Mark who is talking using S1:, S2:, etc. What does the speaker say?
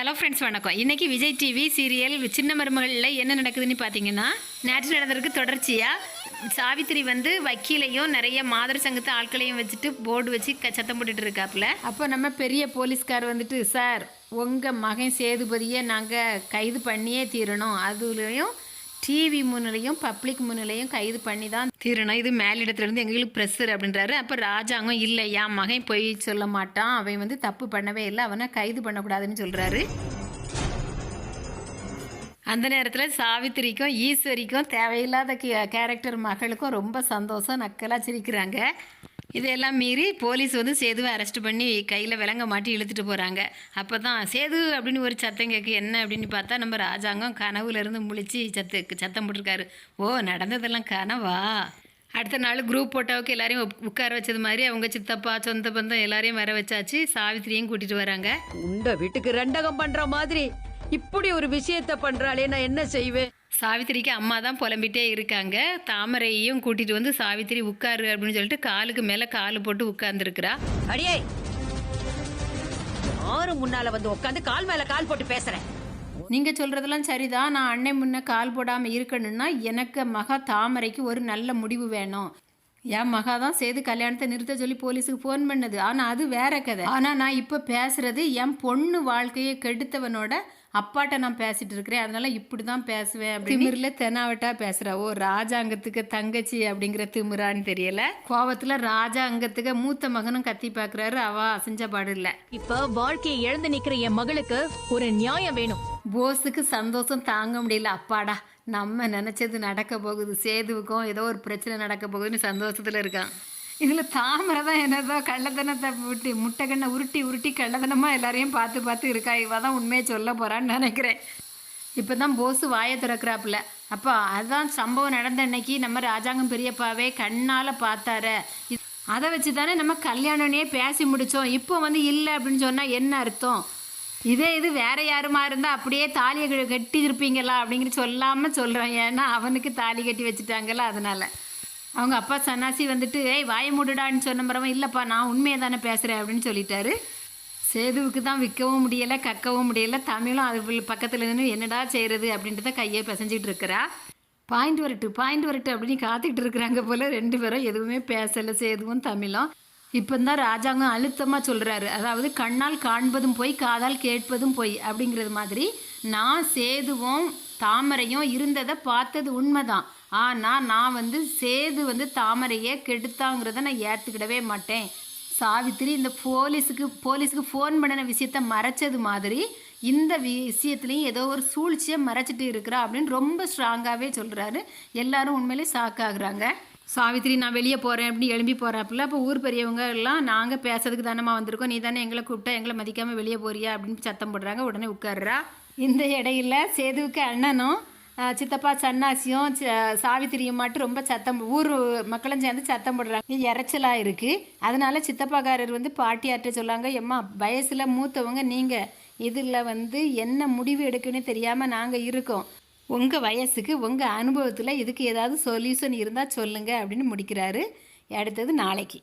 S1: Hello friends வணக்கம். இன்றைக்கி Vijay TV serial சின்ன மருமகளில் என்ன நடக்குதுன்னு பார்த்தீங்கன்னா நேற்று நடந்ததுக்கு தொடர்ச்சியாக சாவித்திரி வந்து வக்கீலையும் நிறைய மாதர் சங்கத்து ஆட்களையும் வச்சுட்டு போர்டு வச்சு க சத்தம் போட்டுட்டு இருக்காப்புல. அப்போ நம்ம பெரிய போலீஸ்கார் வந்துட்டு சார் உங்கள் மகன் சேதுபதியை நாங்கள் கைது பண்ணியே தீரணும். அதுலேயும் டிவி முன்னிலையும் பப்ளிக் முன்னிலையும் கைது பண்ணி தான் தீரணும். இது மேலிடத்துலேருந்து எங்களுக்கு ப்ரெஷர் அப்படின்றாரு. அப்போ ராஜாங்கம் இல்லை என் மகன் போய் சொல்ல மாட்டான். அவன் வந்து தப்பு பண்ணவே இல்லை. அவனை கைது பண்ணக்கூடாதுன்னு சொல்கிறாரு அந்த நேரத்தில் சாவித்திரிக்கும் ஈஸ்வரிக்கும் தேவையில்லாத கே- கேரக்டர் மகளுக்கும் ரொம்ப சந்தோஷம். நக்கலாக சிரிக்கிறாங்க. இதையெல்லாம் மீறி போலீஸ் வந்து சேதுவை அரெஸ்ட் பண்ணி கையில் விலங்க மாட்டி இழுத்துட்டு போகிறாங்க அப்போ தான் சேது அப்படின்னு ஒரு சத்தம் கேட்கு என்ன அப்படின்னு பார்த்தா நம்ம ராஜாங்கம் கனவுலேருந்து முழிச்சு சத்து சத்தம் போட்டிருக்காரு. ஓ நடந்ததெல்லாம் கனவா? அடுத்த நாள் குரூப் போட்டோவுக்கு எல்லாரையும் உட்கார வச்சது மாதிரி அவங்க சித்தப்பா சொந்த பந்தம் எல்லாரையும் வர வச்சாச்சு. சாவித்திரியும் கூட்டிகிட்டு வராங்க.
S2: உண்ட வீட்டுக்கு ரெண்டகம் பண்ற மாதிரி. இப்படி ஒரு விஷயத்த பண்றாளே நான் என்ன செய்வேன்?
S1: சாவித்திரிக்கு அம்மா தான் புலம்பிட்டே இருக்காங்க. தாமரையையும் கூட்டிட்டு வந்து சாவித்திரி உட்காரு அப்படின்னு சொல்லிட்டு காலுக்கு மேலே கால் போட்டு உட்கார்ந்துருக்கிறா.
S2: அடியே! யாரு முன்னால வந்து உட்காந்து கால் மேல கால் போட்டு பேசுறேன்
S1: நீங்கள் சொல்கிறதெல்லாம் சரிதான். நான் அன்னை முன்ன கால் போடாமல் இருக்கணும்னா எனக்கு மகா தாமரைக்கு ஒரு நல்ல முடிவு வேணும். என் மகா தான் சேது கல்யாணத்தை நிறுத்த சொல்லி போலீஸுக்கு ஃபோன் பண்ணது. ஆனால் அது வேற கதை. ஆனால் நான் இப்போ பேசுறது என் பொண்ணு வாழ்க்கையை கெடுத்தவனோட அப்பாட்ட நான் பேசிட்டு இருக்கிறேன். அதனால இப்படி தான் பேசுவேன் திமிரில் தெனாவட்டா பேசுகிறா ஓ ராஜாங்கத்துக்கு தங்கச்சி அப்படிங்கிற திமிரான்னு தெரியல. கோவத்தில் ராஜாங்கத்துக்கு மூத்த மகனும் கத்தி பார்க்குறாரு அவ அசைஞ்ச பாடு இல்லை.
S3: இப்ப வாழ்க்கையை இழந்து நிக்கிற என் மகளுக்கு ஒரு நியாயம் வேணும்.
S1: போஸுக்கு சந்தோஷம் தாங்க முடியல. அப்பாடா நம்ம நினச்சது நடக்க போகுது. சேதுவுக்கும் ஏதோ ஒரு பிரச்சனை நடக்க போகுதுன்னு சந்தோஷத்தில் இருக்கான். இதில் தாமரை தான் என்னதோ கள்ளத்தனத்தை விட்டு முட்டைக்கண்ணை உருட்டி உருட்டி கள்ளத்தனமாக எல்லாரையும் பார்த்து பார்த்து இருக்கா. இவ தான் உண்மையை சொல்ல போகிறான்னு நினைக்கிறேன். இப்போ தான் போஸு வாயை திறக்கிறாப்புல. அப்போ அதுதான் சம்பவம் நடந்த அன்னைக்கு நம்ம ராஜாங்கம் பெரியப்பாவே கண்ணால் பார்த்தார. அதை வச்சு தானே நம்ம கல்யாணனே பேசி முடித்தோம் இப்போ வந்து இல்லை அப்படின்னு சொன்னால் என்ன அர்த்தம்? இதே இது வேற யாருமா இருந்தால் அப்படியே தாலியை கட்டி இருப்பீங்களா அப்படிங்கிற சொல்லாமல் சொல்கிறேன் ஏன்னா அவனுக்கு தாலி கட்டி வச்சுட்டாங்களா அதனால. அவங்க அப்பா சன்னாசி வந்துட்டு ஏய் வாய மூடுடான்னு சொன்ன பிறவன் இல்லைப்பா நான் உண்மையை தானே பேசுகிறேன் அப்படின்னு சொல்லிட்டாரு. சேதுவுக்கு தான் விற்கவும் முடியலை கக்கவும் முடியலை. தமிழும் அது பக்கத்தில் நின்று என்னடா செய்கிறது அப்படின்ட்டு தான் கையை பிசைஞ்சிட்டு இருக்கிறா. பாயிண்ட் வரட்டு பாயிண்ட் வரட்டு அப்படின்னு காத்துக்கிட்டு இருக்கிறாங்க போல் ரெண்டு பேரும். எதுவுமே பேசலை சேதுவும் தமிழும். இப்போ தான் ராஜாங்கம் அழுத்தமாக சொல்கிறாரு அதாவது கண்ணால் காண்பதும் போய் காதால் கேட்பதும் போய் அப்படிங்கிறது மாதிரி நான் சேதுவும் தாமரையும் இருந்ததை பார்த்தது உண்மைதான். ஆனால் நான் வந்து சேது வந்து தாமரையை கெடுத்தாங்கிறத நான் ஏற்றுக்கிடவே மாட்டேன். சாவித்திரி இந்த போலீஸுக்கு போலீஸுக்கு ஃபோன் பண்ணின விஷயத்த மறைச்சது மாதிரி இந்த விஷயத்துலையும் ஏதோ ஒரு சூழ்ச்சியை மறைச்சிட்டு இருக்கிறா அப்படின்னு ரொம்ப ஸ்ட்ராங்காகவே சொல்கிறாரு எல்லாரும் உண்மையிலே ஷாக்காகிறாங்க சாவித்திரி நான் வெளியே போகிறேன் அப்படின்னு எழும்பி போகிறாப்புல அப்போ ஊர் பெரியவங்க எல்லாம் நாங்கள் பேசுறதுக்கு தானம்மா வந்திருக்கோம். நீ தானே எங்களை கூப்பிட்டா எங்களை மதிக்காமல் வெளியே போறியா? அப்படின்னு சத்தம் போடுறாங்க. உடனே உட்கார்றா. இந்த இடையில சேதுவுக்கு அண்ணனும் சித்தப்பா சன்னாசியும் ச- சாவித்திரியும் மட்டும் ரொம்ப சத்தம் ஊர் மக்களும் சேர்ந்து சத்தம் போடுறாங்க. இறைச்சலாக இருக்குது அதனால சித்தப்பாக்காரர் வந்து பாட்டியார்ட்ட சொல்லாங்க எம்மா வயசில் மூத்தவங்க நீங்கள் இதில் வந்து என்ன முடிவு எடுக்குன்னு தெரியாமல் நாங்கள் இருக்கோம். உங்கள் வயசுக்கு உங்கள் அனுபவத்தில் இதுக்கு ஏதாவது சொல்யூஷன் இருந்தால் சொல்லுங்கள் அப்படின்னு முடிக்கிறாரு. அடுத்தது நாளைக்கு.